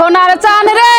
সোনার চান রে